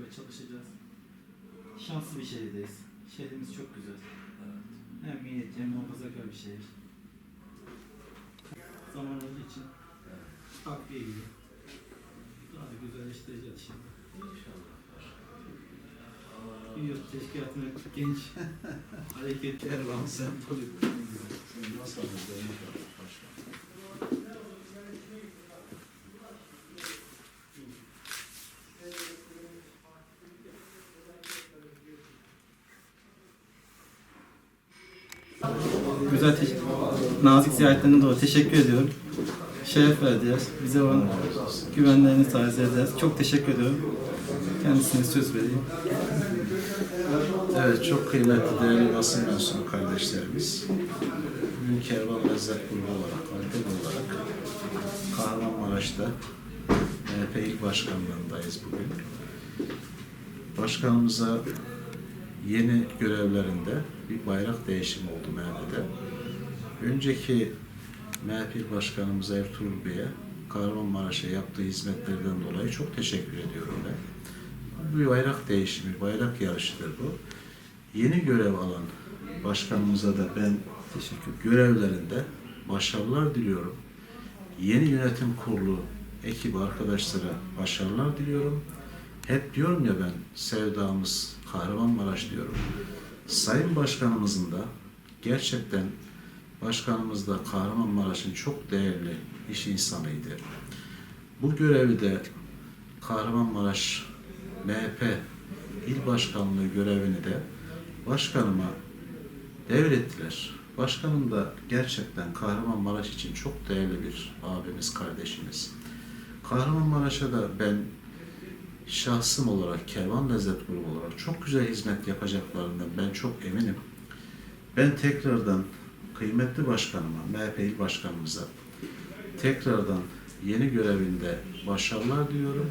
beraber çalışacağız. Şanslı bir şehirdeyiz. Şehrimiz çok güzel. Hem milliyetçi hem muhafazakar bir şehir. Zaman olduğu için takviye gibi. Daha da güzelleştireceğiz şimdi. Biliyoruz teşkilatın genç hareketli Ervan sempoli. Nasıl anladın? Güzel nazik ziyaretlerine dolayı teşekkür ediyorum. Şeref verdiler. Bize olan güvenlerini tazelediler. Çok teşekkür ediyorum. Kendisine söz vereyim. Evet, çok kıymetli değerli basın mensubu kardeşlerimiz. Bugün Kervan Lezzet Grubu olarak, Antep olarak Kahramanmaraş'ta MHP İl Başkanlığındayız bugün. Başkanımıza yeni görevlerinde bir bayrak değişimi oldu MHP'de. Önceki MHP Başkanımız Ertuğrul Bey'e Kahramanmaraş'a yaptığı hizmetlerden dolayı çok teşekkür ediyorum ben. Bir bayrak değişimi, bayrak yarışıdır bu. Yeni görev alan başkanımıza da ben Teşekkür görevlerinde başarılar diliyorum. Yeni yönetim kurulu ekibi arkadaşlara başarılar diliyorum. Hep diyorum ya ben sevdamız Kahramanmaraş diyorum. Sayın Başkanımızın da gerçekten başkanımız da Kahramanmaraş'ın çok değerli iş insanıydı. Bu görevi de Kahramanmaraş MHP İl Başkanlığı görevini de başkanıma devrettiler. Başkanım da gerçekten Kahramanmaraş için çok değerli bir abimiz, kardeşimiz. Kahramanmaraş'a da ben şahsım olarak, Kervan Lezzet Grubu olarak çok güzel hizmet yapacaklarından ben çok eminim. Ben tekrardan kıymetli başkanıma, MHP İl Başkanımıza tekrardan yeni görevinde başarılar diliyorum.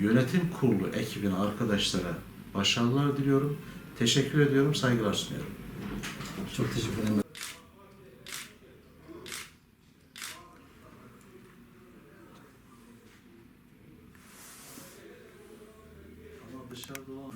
Yönetim kurulu ekibine, arkadaşlara başarılar diliyorum. Teşekkür ediyorum, saygılar sunuyorum. Çok teşekkür ederim. Ama dışarıda olan